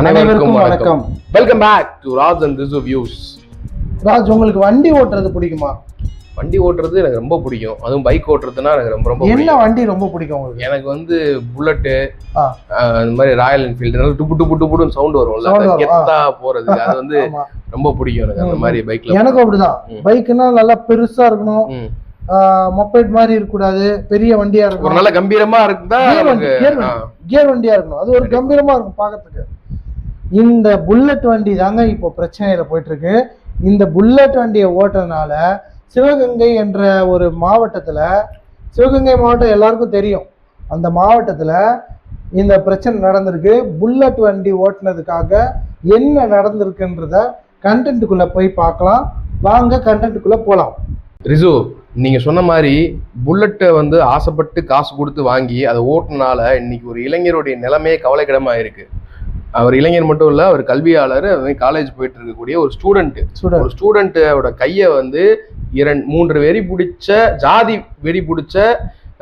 அனைவருக்கும் வணக்கம். Welcome back to Raj and Rishu views Raj உங்களுக்கு வண்டி ஓட்டுறது பிடிக்குமா? வண்டி ஓட்டுறது எனக்கு ரொம்ப பிடிக்கும். அதுவும் பைக் ஓட்டுறதுன்னா எனக்கு ரொம்ப ரொம்ப என்ன வண்டி ரொம்ப பிடிக்கும் உங்களுக்கு? எனக்கு வந்து புல்லட்டு. இந்த மாதிரி ராயல் என்ஃபீல்டு நல்லா டுப்பு டுப்பு டுப்புன்னு சவுண்ட் வரும்ல. கெத்தா போறது அது வந்து. ரொம்ப பிடிக்கும் எனக்கு அந்த. மாதிரி பைக்ல எனக்கும் அப்படிதான். ம். பைக்குன்னா நல்லா பெருசா இருக்கணும். மொபைல் மாதிரி இருக்கக்கூடாது. பெரிய வண்டியா ஒரு இருக்கணும். நல்ல கம்பீரமா இருக்குதா. கியர் வண்டியா இருக்கணும். அது ஒரு கம்பீரமா இருக்கும் பார்க்கறதுக்கு இந்த புல்லட் வண்டி தாங்க இப்போ பிரச்சனையில் போயிட்டுருக்கு. இந்த புல்லட் வண்டியை ஓட்டுறதுனால சிவகங்கை என்ற ஒரு மாவட்டத்தில் சிவகங்கை மாவட்டம் எல்லாருக்கும் தெரியும். அந்த மாவட்டத்தில் இந்த பிரச்சனை நடந்திருக்கு. புல்லட் வண்டி ஓட்டுனதுக்காக என்ன நடந்திருக்குன்றத கண்டென்ட்டுக்குள்ளே போய் பார்க்கலாம். வாங்க கண்டென்ட்டுக்குள்ளே போகலாம் ரிசு நீங்கள் சொன்ன மாதிரி புல்லட்டை வந்து ஆசைப்பட்டு காசு கொடுத்து வாங்கி அதை ஓட்டினால இன்னைக்கு ஒரு இளைஞருடைய நிலைமையே கவலைக்கிடமாக இருக்குது அவர் இளைஞர் மட்டும் இல்ல அவர் கல்வியாளர் காலேஜ் போயிட்டு இருக்கக்கூடிய ஒரு ஸ்டூடெண்ட் ஒரு ஸ்டூடெண்ட்டோட கையை வந்து இரண்டு மூன்று வெறி பிடிச்ச ஜாதி வெறி பிடிச்ச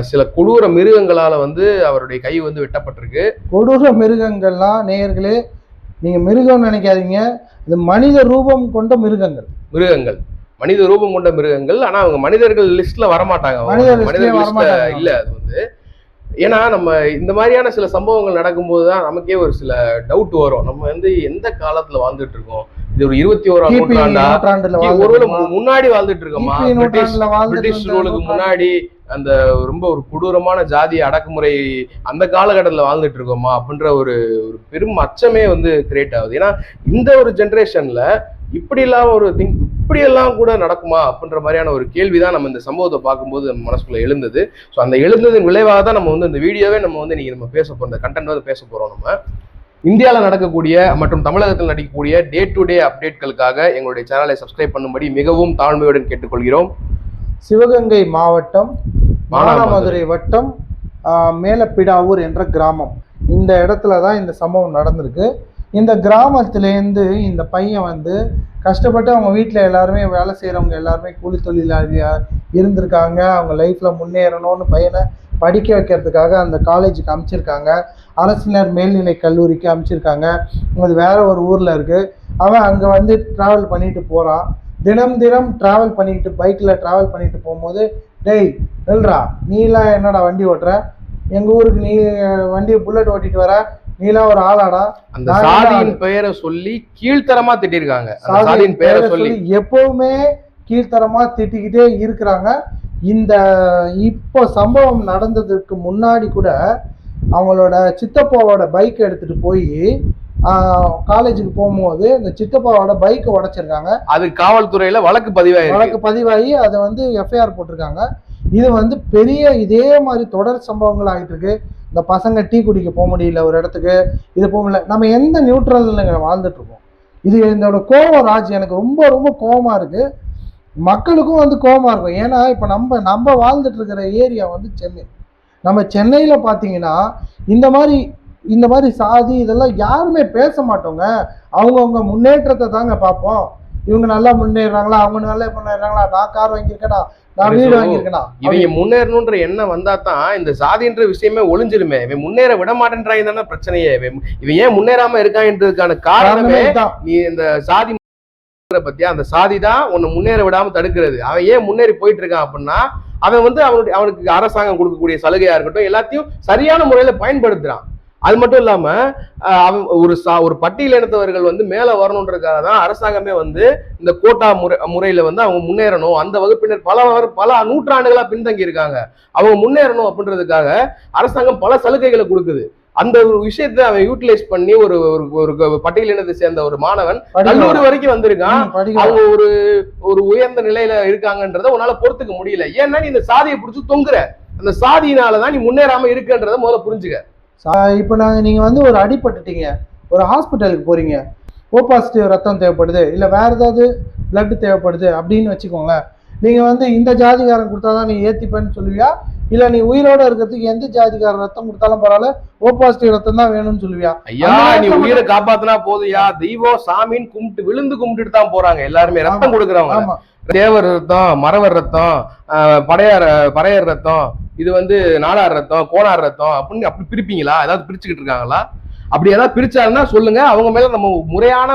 சில கொடூர மிருகங்களால வந்து அவருடைய கை வந்து வெட்டப்பட்டிருக்கு. கொடூர மிருகங்கள்லாம் நேயர்களே நீங்க மிருகம் நினைக்காதீங்க. இது மனித ரூபம் கொண்ட மிருகங்கள். மிருகங்கள். மனித ரூபம் கொண்ட மிருகங்கள். ஆனா அவங்க மனிதர்கள் லிஸ்ட்ல வரமாட்டாங்க. மனிதர் வரமாட்டாங்க. இல்ல அது வந்து. ஏன்னா நம்ம இந்த மாதிரியான சில சம்பவங்கள் நடக்கும்போது தான் நமக்கே ஒரு சில டவுட் வரும். நம்ம வந்து எந்த காலத்துல வாழ்ந்துட்டு இருக்கோம் இது ஒரு இருபத்தி ஓராம் நூற்றாண்டா? ஒருவேளை முன்னாடி வாழ்ந்துட்டு இருக்கோமா பிரிட்டிஷ் பிரிட்டிஷ் ரூலுக்கு. முன்னாடி அந்த ரொம்ப ஒரு கொடூரமான ஜாதி அடக்குமுறை அந்த காலகட்டத்தில் வாழ்ந்துட்டு இருக்கோமா அப்படின்ற ஒரு ஒரு பெரும் அச்சமே வந்து கிரியேட் ஆகுது. ஏன்னா இந்த ஒரு ஜென்ரேஷன்ல இப்படி எல்லாம் ஒரு திங்க் இப்படி எல்லாம் கூட நடக்குமா அப்படின்ற மாதிரியான ஒரு கேள்விதான் நம்ம இந்த சம்பவத்தை பார்க்கும்போது நம்ம மனசுக்குள்ள எழுந்தது. ஸோ அந்த எழுந்ததின் விளைவாக தான் நம்ம வந்து இந்த வீடியோவே நம்ம வந்து நீங்க நம்ம பேச போறோம் இந்த கண்டென்ட் வந்து பேச போறோம் நம்ம. இந்தியாவில் நடக்கக்கூடிய மற்றும் தமிழகத்தில் நடக்கக்கூடிய டே டு டே அப்டேட்களுக்காக எங்களுடைய சேனலை சப்ஸ்கிரைப் பண்ணும்படி மிகவும் தாழ்மையுடன் கேட்டுக்கொள்கிறோம். சிவகங்கை மாவட்டம் மானாமதுரை. வட்டம் மேலப்பிடாவூர் என்ற கிராமம். இந்த இடத்துல தான் இந்த சம்பவம் நடந்திருக்கு. இந்த கிராமத்துலேருந்து இந்த பையன் வந்து கஷ்டப்பட்டு அவங்க வீட்டில் எல்லாருமே வேலை செய்கிறவங்க எல்லாருமே கூலி தொழிலாளியாக இருந்திருக்காங்க. அவங்க லைஃப்பில் முன்னேறணும்னு பையனை படிக்க வைக்கிறதுக்காக அந்த காலேஜுக்கு அமைச்சிருக்காங்க. அரசினர் மேல்நிலை கல்லூரிக்கு அனுப்பிச்சிருக்காங்க அது வேற ஒரு ஊரில் இருக்குது அவன் அங்கே வந்து ட்ராவல் பண்ணிட்டு போகிறான் தினம் தினம் ட்ராவல் பண்ணிக்கிட்டு பைக்கில் ட்ராவல் பண்ணிட்டு போகும்போது டெய் நில்றா. நீலாம் என்னடா வண்டி ஓட்டுற? எங்கள் ஊருக்கு நீ வண்டியை வண்டி புல்லட் ஓட்டிட்டு வர? நீலாம் ஒரு ஆளாடா. அந்த சாதியின் பெயரை சொல்லி கீழ்த்தரமா திட்டிருக்காங்க. சாதியின் பெயரை சொல்லி. எப்பவுமே கீழ்த்தரமா திட்டிக்கிட்டே இருக்கிறாங்க. இந்த இப்போ சம்பவம் நடந்ததுக்கு முன்னாடி கூட அவங்களோட சித்தப்பாவோட பைக் எடுத்துட்டு போய் காலேஜுக்கு போகும்போது இந்த சித்தப்பாவோட பைக்கை உடைச்சிருக்காங்க. அது காவல்துறையில வழக்கு பதிவாயிருக்கு. வழக்கு பதிவாகி அதை வந்து எஃப்ஐஆர் போட்டிருக்காங்க. இது வந்து பெரிய இதே மாதிரி தொடர் சம்பவங்கள் ஆகிட்டு இருக்கு. இந்த பசங்க டீ குடிக்க போக முடியல ஒரு இடத்துக்கு இது போக முடியல. நம்ம எந்த நியூட்ரல்ல வாழ்ந்துட்டு இருக்கோம்? இது இதோட கோவம் ராஜ் எனக்கு ரொம்ப ரொம்ப கோவமா இருக்கு. மக்களுக்கும் வந்து கோவமா இருக்கும். ஏன்னா இப்போ நம்ம நம்ம வாழ்ந்துட்டு இருக்கிற ஏரியா வந்து சென்னை. நம்ம சென்னையில பார்த்தீங்கன்னா இந்த மாதிரி இந்த மாதிரி சாதி இதெல்லாம் யாருமே பேச மாட்டோங்க. அவங்கவுங்க முன்னேற்றத்தை தாங்க பார்ப்போம். இவங்க நல்லா முன்னேறாங்களா அவங்க நல்லா முன்னேறாங்களா நான் கார் வாங்கியிருக்கேன்? நான் வீடு வாங்கியிருக்கேனா? இவங்க முன்னேறணுன்ற எண்ணம் வந்தா தான் இந்த சாதின்ற விஷயமே ஒளிஞ்சிருமே. இவன் முன்னேற விட மாட்டேன்றாங்க தானே பிரச்சனையே. இவன் இவன் ஏன் முன்னேறாம இருக்கான்றதுக்கான காரணமே. நீ இந்த சாதி பத்தியா? அந்த சாதி தான் உன்னை முன்னேற விடாம தடுக்கிறது. அவன் ஏன் முன்னேறி போயிட்டு இருக்கான் அப்படின்னா அவன் வந்து அவனுடைய அவனுக்கு அரசாங்கம் கொடுக்கக்கூடிய சலுகையா இருக்கட்டும் எல்லாத்தையும் சரியான முறையில பயன்படுத்துறான். அது மட்டும் இல்லாம ஒரு சா ஒரு பட்டியல் இனத்தவர்கள் வந்து மேல வரணுன்றதுக்காக தான் அரசாங்கமே வந்து இந்த கோட்டா முறை முறையில வந்து அவங்க முன்னேறணும். அந்த வகுப்பினர் பல பல நூற்றாண்டுகளா பின்தங்கி இருக்காங்க. அவங்க முன்னேறணும் அப்படின்றதுக்காக அரசாங்கம் பல சலுகைகளை கொடுக்குது. அந்த ஒரு விஷயத்தை அவன் யூட்டிலைஸ் பண்ணி ஒரு ஒரு ஒரு பட்டியல் இனத்தை சேர்ந்த ஒரு மாணவன் கல்லூரி. வரைக்கும் வந்திருக்கான். அவங்க ஒரு ஒரு உயர்ந்த நிலையில இருக்காங்கன்றத உன்னால பொறுத்துக்க முடியல. ஏன்னா நீ இந்த சாதியை பிடிச்சு தொங்குற. அந்த சாதியினாலதான் நீ முன்னேறாம இருக்குன்றத முதல்ல புரிஞ்சுக்க. இப்போ நாங்கள் நீங்கள் வந்து ஒரு அடிபட்டுட்டீங்க. ஒரு ஹாஸ்பிட்டலுக்கு போகிறீங்க ஓ பாசிட்டிவ் ரத்தம் தேவைப்படுது. இல்லை வேறு ஏதாவது பிளட் தேவைப்படுது அப்படின்னு வச்சுக்கோங்களேன். நீங்கள் வந்து இந்த ஜாதிகாரன் கொடுத்தாதான் நீ ஏற்றிப்பேன்னு சொல்லுவியா? இல்லை நீ உயிரோட இருக்கிறதுக்கு எந்த ஜாதிகாரன் ரத்தம் கொடுத்தாலும் பரவாயில்ல ஓ பாசிட்டிவ் ரத்தம் தான் வேணும்னு சொல்லுவியா? ஐயா நீ உயிரை காப்பாத்தினா போதுயா தெய்வம் சாமின்னு கும்பிட்டு விழுந்து கும்பிட்டுட்டு தான் போறாங்க. எல்லாருமே ரத்தம். கொடுக்குறவங்க. தேவர் ரத்தம் மறவர் ரத்தம் படையார் பறையர் ரத்தம் இது வந்து நாடார் ரத்தம் கோனார் ரத்தம் அப்படின்னு அப்படி பிரிப்பீங்களா? ஏதாவது பிரிச்சுக்கிட்டு இருக்காங்களா? அப்படி ஏதாவது பிரிச்சாருன்னா சொல்லுங்க. அவங்க மேல நம்ம முறையான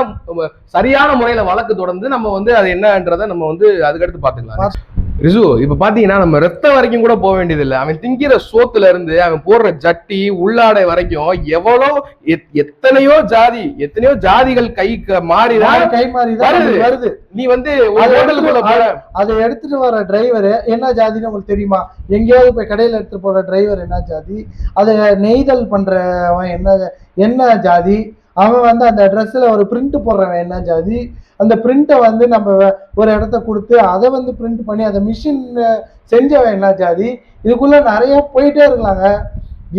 சரியான முறையில வழக்கு தொடர்ந்து நம்ம வந்து அது என்னன்றதை நம்ம வந்து அதுக்கடுத்து பாத்துக்கலாம் ரிசு இப்ப பாத்தீங்கன்னா நம்ம ரத்தம் வரைக்கும் கூட போக வேண்டியது இல்ல அவன் திங்கிற சோத்துல இருந்து அவன் போடுற ஜட்டி உள்ளாடை வரைக்கும் எவ்வளவு எத்- எத்தனையோ ஜாதி எத்தனையோ ஜாதிகள் கை மாறிதான் கை மாறி வருது. நீ வந்து அதை எடுத்துட்டு வர டிரைவர் என்ன ஜாதின்னு உங்களுக்கு தெரியுமா? எங்கேயாவது போய் கடையில எடுத்துட்டு போற டிரைவர் என்ன ஜாதி? அதை நெய்தல் பண்றவன் என்ன என்ன ஜாதி? அவன் வந்து அந்த ட்ரெஸ்ஸில் ஒரு பிரிண்ட் போடுறவன் என்ன ஜாதி? அந்த பிரிண்ட்டை வந்து நம்ம ஒரு இடத்த கொடுத்து அதை வந்து பிரிண்ட் பண்ணி அதை மிஷின் செஞ்சவன் என்ன ஜாதி? இதுக்குள்ள நிறைய போயிட்டே இருக்கலாங்க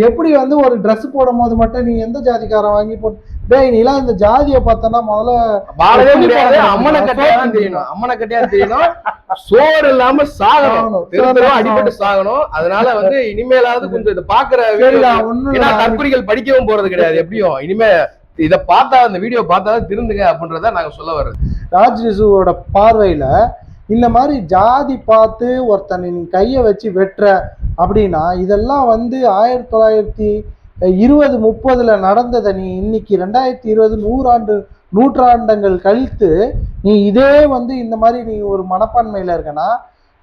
எப்படி வந்து ஒரு Dress போடும் போது மட்டும் நீ எந்த ஜாதிக்காரன் வாங்கி போட்டு டேய் நீலாம் இந்த ஜாதியை பார்த்தோன்னா முதல்ல வாழவே முடியாது? அம்மனை கட்டியா தெரியணும் அம்மனை கட்டியா தெரியணும் சோறு இல்லாம சாகணும். திருத்தரும் அடிபட்டு சாகணும். அதனால வந்து இனிமேலாவது கொஞ்சம் இதை பாக்குற ஏன்னா தற்கொலைகள் படிக்கவும் போறது கிடையாது. எப்படியும்? இனிமே இத பார்த்தா அந்த வீடியோ பார்த்தா திருந்துங்க அப்படின்றத நாங்க சொல்ல வர்றது. ராஜ் ரிசுவோட பார்வையில இந்த மாதிரி ஜாதி பார்த்து ஒருத்தனை நீ கையை வச்சு வெட்டுற அப்படின்னா இதெல்லாம் வந்து ஆயிரத்தி தொள்ளாயிரத்தி இருபது முப்பதுல நடந்ததை நீ இன்னைக்கு ரெண்டாயிரத்தி இருபது நூறாண்டு நூற்றாண்டங்கள் கழித்து நீ இதே வந்து இந்த மாதிரி நீ ஒரு மனப்பான்மையில இருக்கனா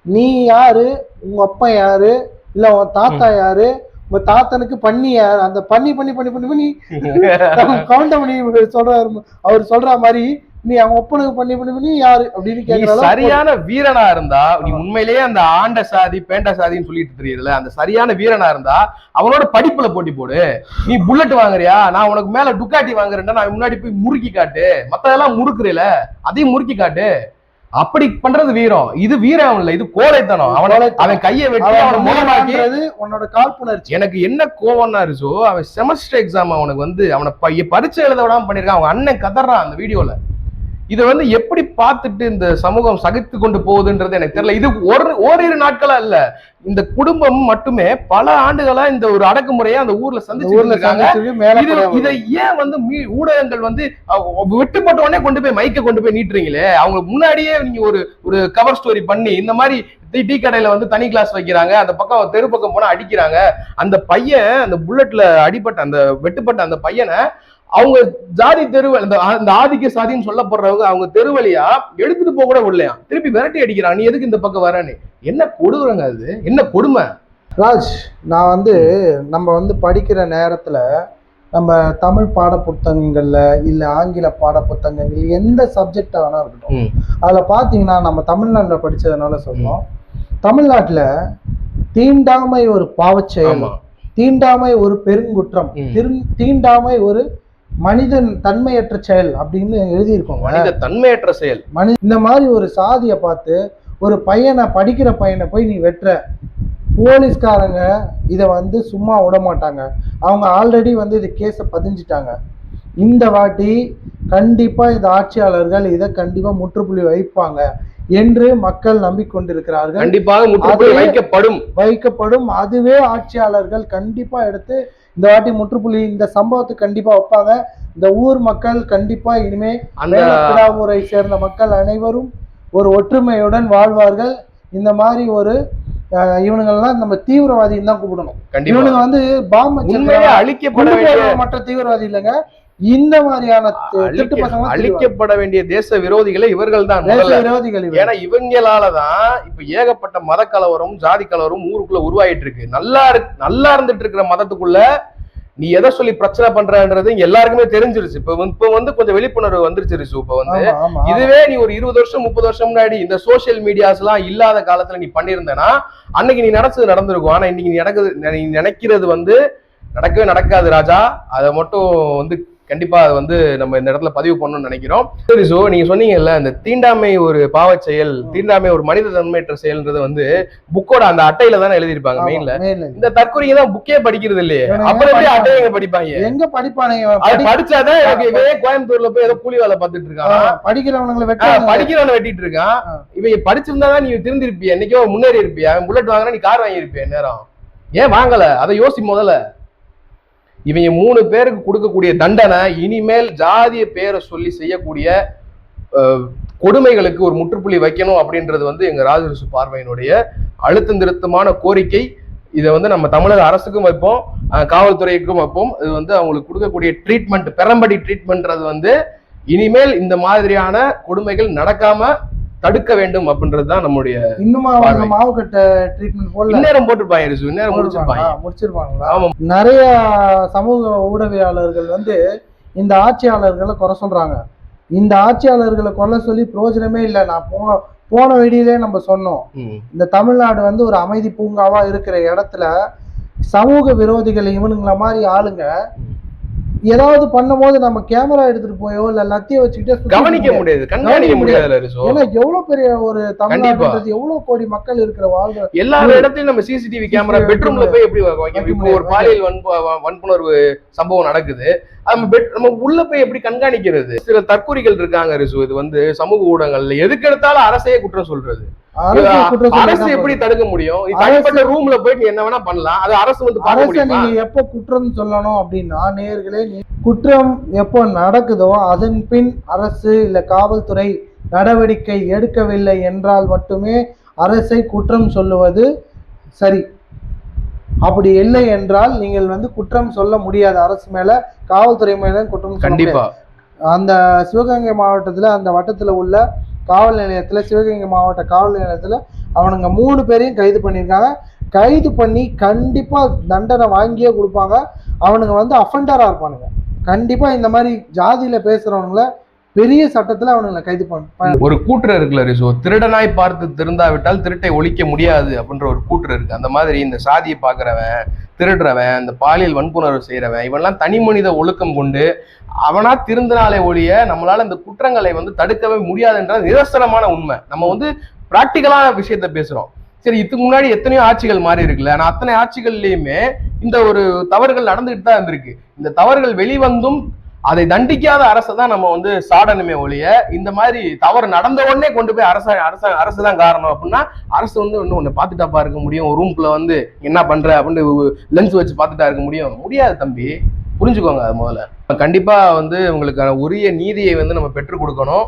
நீ யாரு? உங்க அப்பா யாரு? இல்ல உன் தாத்தா யாரு? உங்க தாத்தனுக்கு பண்ணி யாரு அந்த பண்ணி பண்ணி பண்ணி பண்ணி பண்ணி கவுண்டமணி சொல்றாரு. அவர் சொல்ற மாதிரி நீ அவன் ஒப்பனுக்கு பண்ணி பண்ணி பண்ணி யாரு? அப்படின்னு அளவுக்கு சரியான வீரனா இருந்தா நீ உண்மையிலேயே அந்த ஆண்ட சாதி பேண்ட சாதின்னு சொல்லிட்டு தெரியுதுல அந்த சரியான வீரனா இருந்தா அவனோட படிப்புல போட்டி போடு. நீ புல்லட் வாங்குறியா? நான் உனக்கு மேல டுக்காட்டி வாங்குறேன்டா நான் முன்னாடி போய் முறுக்கி காட்டு. மத்ததெல்லாம் முறுக்குறேல அதையும் முறுக்கி காட்டு. அப்படி பண்றது வீரம். இது வீரம் இல்ல இது கோழைத்தனம். அவன. அவன் கையை வெட்டி அவன் அவனை மூலமாக்குறது உன்னோட காழ்ப்புணர்ச்சி. எனக்கு என்ன கோவம்னா இருச்சோ அவன் செமஸ்டர் எக்ஸாம் அவனுக்கு வந்து அவனை ப- பரீட்சை எழுத விடாம பண்ணிருக்கான். அவங்க அண்ணன் கதறான் அந்த வீடியோல இதை வந்து எப்படி பார்த்துட்டு இந்த சமூகம் சகித்து கொண்டு போகுதுன்றது எனக்கு தெரியல. இது ஒரு ஓரிரு நாட்களா இல்ல. இந்த குடும்பம் மட்டுமே பல ஆண்டுகளா இந்த ஒரு அடக்குமுறையை அந்த ஊர்ல சந்திச்சு இது ஏன் வந்து ஊடகங்கள் வந்து வெட்டுப்பட்ட உடனே கொண்டு போய் மைக்க கொண்டு போய் நீட்டுறீங்களே? அவங்க முன்னாடியே நீங்க ஒரு ஒரு கவர் ஸ்டோரி பண்ணி இந்த மாதிரி டீ கடையில வந்து தனி கிளாஸ் வைக்கிறாங்க. அந்த பக்கம் தெரு பக்கம் போனா அடிக்கிறாங்க. அந்த பையன் அந்த புல்லட்ல அடிபட்ட அந்த வெட்டுப்பட்ட அந்த பையனை அவங்க ஜாதி தெரு அந்த அந்த ஆதிக்க சாதின்னு சொல்லப்படுறவங்க அவங்க தெருவழியா எடுத்துட்டு போக கூட விடலையா? திருப்பி விரட்டி அடிக்கிறான். நீ எதுக்கு இந்த பக்கம் வரன்னு என்ன கொடுக்குறங்க அது? என்ன கொடுமை? ராஜ் நான் வந்து நம்ம வந்து படிக்கிற நேரத்துல நம்ம தமிழ் பாட புத்தகங்கள்ல இல்ல ஆங்கில பாட புத்தகங்கள் எந்த சப்ஜெக்டா வேணா இருக்கட்டும். அதுல பாத்தீங்கன்னா நம்ம தமிழ்நாட்டுல படிச்சதுனால சொல்றோம். தமிழ்நாட்டுல தீண்டாமை ஒரு பாவச்செயல் தீண்டாமை ஒரு பெருங்குற்றம் தீண்டாமை ஒரு மனிதன் தன்மையற்ற செயல் அப்படின்னு எழுதியிருக்கோங்க மனித தன்மையற்ற செயல். மனி இந்த மாதிரி ஒரு சாதியை பார்த்து ஒரு பையனை படிக்கிற பையனை போய் நீ வெட்டுற. போலீஸ்காரங்க இதை வந்து சும்மா விட மாட்டாங்க அவங்க ஆல்ரெடி வந்து இது கேஸை பதிஞ்சிட்டாங்க. இந்த வாட்டி கண்டிப்பாக இந்த ஆட்சியாளர்கள் இதை கண்டிப்பாக முற்றுப்புள்ளி வைப்பாங்க என்று மக்கள் நம்பிக்கொண்டிருக்கிறார்கள். கண்டிப்பாக முற்றுப்புள்ளி வைக்கப்படும். வைக்கப்படும். அதுவே ஆட்சியாளர்கள் கண்டிப்பா எடுத்து இந்த வாட்டி முற்றுப்புள்ளி இந்த சம்பவத்துக்கு கண்டிப்பா வைப்பாங்க. இந்த ஊர் மக்கள் கண்டிப்பா இனிமே மேலப்பிடாவூரை சேர்ந்த மக்கள் அனைவரும் ஒரு ஒற்றுமையுடன் வாழ்வார்கள். இந்த மாதிரி ஒரு அஹ், இவனுங்கெல்லாம் நம்ம தீவிரவாதின்னு தான் கூப்பிடணும். இவனுங்க வந்து பாம்பு அழிக்கப்பட மற்ற தீவிரவாதி இல்லைங்க. இந்த மாதிரியான அழிக்கப்பட வேண்டிய தேச விரோதிகளே இவர்கள் தான் விரோதிகள். ஏன்னா இவங்களாலதான் இப்ப ஏகப்பட்ட மத கலவரம் ஜாதி கலவரம் ஊருக்குள்ள உருவாயிட்டு இருக்கு நல்லா நல்லா இருந்துட்டு இருக்கிற மதத்துக்குள்ள நீ எதை சொல்லி பிரச்சனை பண்றன்றது எல்லாருக்குமே தெரிஞ்சிருச்சு. இப்ப இப்ப வந்து கொஞ்சம் விழிப்புணர்வு வந்துருச்சு ரிசு இப்ப வந்து. இதுவே நீ ஒரு இருபது வருஷம் முப்பது வருஷம் முன்னாடி இந்த சோஷியல் மீடியாஸ் எல்லாம் இல்லாத காலத்துல நீ பண்ணியிருந்தனா அன்னைக்கு நீ நினைச்சது நடந்திருக்கும். ஆனா இன்னைக்கு நீ நடக்குது நீ நினைக்கிறது வந்து நடக்கவே நடக்காது ராஜா. அதை மட்டும் வந்து கண்டிப்பா அதை வந்து நம்ம இந்த இடத்துல பதிவு பண்ணணும்னு நினைக்கிறோம். சரி சோ நீங்க சொன்னீங்கல்ல இந்த தீண்டாமை ஒரு பாவச் செயல் தீண்டாமை ஒரு மனித தன்மையற்ற செயல்ன்றது வந்து புக்கோட அந்த அட்டையில தானே எழுதியிருப்பாங்க மெயின்ல. இந்த தற்கொலைங்க தான் புக்கே படிக்கிறது இல்லையே. அப்புறம் எப்படி. அட்டையங்க படிப்பாங்க? எங்க படிப்பானுங்க? அது படிச்சாதான் எனக்கு இவன் கோயம்புத்தூர்ல போய் ஏதோ கூலி வேலை பார்த்துட்டு இருக்கான்? ஆ, வெட்ட படிக்கிறவன வெட்டிட்டு இருக்கான். இவன் படிச்சிருந்தாதான் நீ திருந்திருப்பிய. என்னைக்கோ முன்னேறி இருப்பியா புல்லட் வாங்கினா நீ கார் வாங்கியிருப்பிய நேரம் ஏன் வாங்கல? அதை யோசி முதல்ல. இவங்க மூணு பேருக்கு கொடுக்கக்கூடிய தண்டனை இனிமேல் ஜாதிய பேரை சொல்லி செய்யக்கூடிய கொடுமைகளுக்கு ஒரு முற்றுப்புள்ளி வைக்கணும் அப்படின்றது வந்து எங்க ராஜரிசு பார்வையினுடைய அழுத்தம் திருத்தமான கோரிக்கை. இதை வந்து நம்ம தமிழக அரசுக்கும் வைப்போம் காவல்துறைக்கும் வைப்போம். இது வந்து அவங்களுக்கு கொடுக்கக்கூடிய ட்ரீட்மெண்ட் பெரம்படி ட்ரீட்மெண்ட்றது வந்து இனிமேல் இந்த மாதிரியான கொடுமைகள் நடக்காம தடுக்க வேண்டும் அப்படின்றது தான் நம்முடைய இன்னுமா அவங்க. மாவு கட்ட ட்ரீட்மெண்ட் போடல இந்நேரம் போட்டிருப்பாங்க ரிசு இந்நேரம் முடிச்சிருப்பாங்க? முடிச்சிருப்பாங்களா ஆமா. நிறைய சமூக ஊடகவியாளர்கள் வந்து இந்த ஆட்சியாளர்களை குறை சொல்றாங்க இந்த ஆட்சியாளர்களை கொல்ல சொல்லி பிரயோஜனமே இல்லை நான் போ போன வெடியிலே நம்ம சொன்னோம். இந்த தமிழ்நாடு வந்து ஒரு அமைதி பூங்காவா இருக்கிற இடத்துல சமூக விரோதிகள் இவனுங்கள மாதிரி ஆளுங்க ஏதாவது பண்ணும்போது நம்ம கேமரா எடுத்துட்டு போயோ இல்ல லத்திய வச்சுக்கிட்டே கவனிக்க முடியாது. கண்காணிக்க ரிசு ஏன்னா எவ்வளவு பெரிய ஒரு தமிழ்நாடு எவ்வளவு கோடி மக்கள் இருக்கிற வாழ்ற எல்லா இடத்துலயும் நம்ம சிசிடிவி கேமரா பெட்ரூம்ல போய் எப்படி இப்போ ஒரு முடியாது. பாலியல் வன்புணர்வு சம்பவம் நடக்குது. நம்ம பெட் நம்ம உள்ள போய் எப்படி கண்காணிக்கிறது? சில தற்கொலைகள் இருக்காங்க ரிசு. இது வந்து சமூக ஊடகங்கள்ல எதுக்கு எடுத்தாலும் அரசையே குற்றம் சொல்றது. அரசு எப்படி. தடுக்க முடியும்? தனிப்பட்ட ரூம்ல போயிட்டு என்ன வேணா பண்ணலாம். அது அரசு வந்து அரசை நீங்க எப்ப குற்றம் சொல்லணும் அப்படின்னா நேர்களே குற்றம் எப்போ நடக்குதோ அதன் பின் அரசு இல்ல காவல்துறை நடவடிக்கை எடுக்கவில்லை என்றால் மட்டுமே அரசை குற்றம் சொல்லுவது சரி. அப்படி இல்லை என்றால் நீங்கள் வந்து குற்றம் சொல்ல முடியாது. அரசு மேல காவல்துறை மேல குற்றம் கண்டிப்பா. அந்த சிவகங்கை மாவட்டத்துல அந்த வட்டத்துல உள்ள காவல் நிலையத்துல சிவகங்கை மாவட்ட காவல் நிலையத்துல அவனுங்க மூணு பேரையும் கைது பண்ணியிருக்காங்க. கைது பண்ணி கண்டிப்பா தண்டனை வாங்கியே கொடுப்பாங்க. அவனுங்க வந்து அஃபண்டராக இருப்பானுங்க. கண்டிப்பா இந்த மாதிரி ஜாதியில் பேசுறவனுங்கள பெரிய சட்டத்துல அவனுங்களை கைது பண்ண ஒரு கூற்று இருக்குல்ல ரிசு திருடனாய் பார்த்து திருந்தாவிட்டால் திருட்டை ஒழிக்க முடியாது அப்படின்ற ஒரு கூற்று இருக்கு. அந்த மாதிரி இந்த சாதியை பார்க்கறவன் திருடுறவன் இந்த பாலியல் வன்புணர்வு செய்கிறவன் இவன்லாம் தனி மனித ஒழுக்கம் கொண்டு அவனா திருந்தினாலே ஒழிய நம்மளால இந்த குற்றங்களை வந்து தடுக்கவே முடியாதுன்றது நிதர்சனமான உண்மை. நம்ம வந்து பிராக்டிக்கலான விஷயத்த பேசுறோம். சரி இதுக்கு முன்னாடி எத்தனையோ ஆட்சிகள் மாறி இருக்குல்ல நான் அத்தனை ஆட்சிகள்லயுமே இந்த ஒரு தவறுகள் நடந்துகிட்டு தான் இருந்திருக்கு. இந்த தவறுகள் வெளிவந்தும் அதை தண்டிக்காத அரசை தான் நம்ம வந்து சாடணுமே ஒழிய இந்த மாதிரி தவறு நடந்த உடனே கொண்டு போய் அரச அரச அரசு தான் காரணம் அப்படின்னா அரசு வந்து இன்னும் உன்னை பார்த்துட்டாப்பா இருக்க முடியும். ரூம்குள்ள வந்து என்ன பண்ற அப்படின்னு லென்ஸ் வச்சு பார்த்துட்டா இருக்க முடியும். முடியாது தம்பி. புரிஞ்சுக்கோங்க அது முதல்ல. கண்டிப்பா வந்து உங்களுக்கான உரிய நீதியை வந்து நம்ம பெற்றுக் கொடுக்கணும்.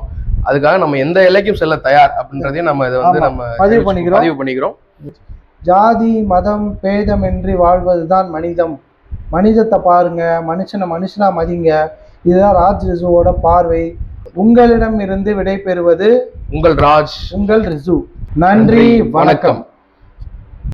அதுக்காக நம்ம எந்த எல்லைக்கும் செல்ல தயார் அப்படின்றதையும் நம்ம இதை வந்து நம்ம பதிவு பண்ணிக்கிறோம். பதிவு பண்ணிக்கிறோம். ஜாதி மதம் பேதமின்றி வாழ்வதுதான் மனிதம். மனிதத்தை பாருங்க. மனுஷனை மனுஷனா மதிங்க. இதுதான் ராஜ் ரிசுவோட பார்வை. உங்களிடம் இருந்து விடை பெறுவது உங்கள் ராஜ். உங்கள் ரிசு. நன்றி வணக்கம்.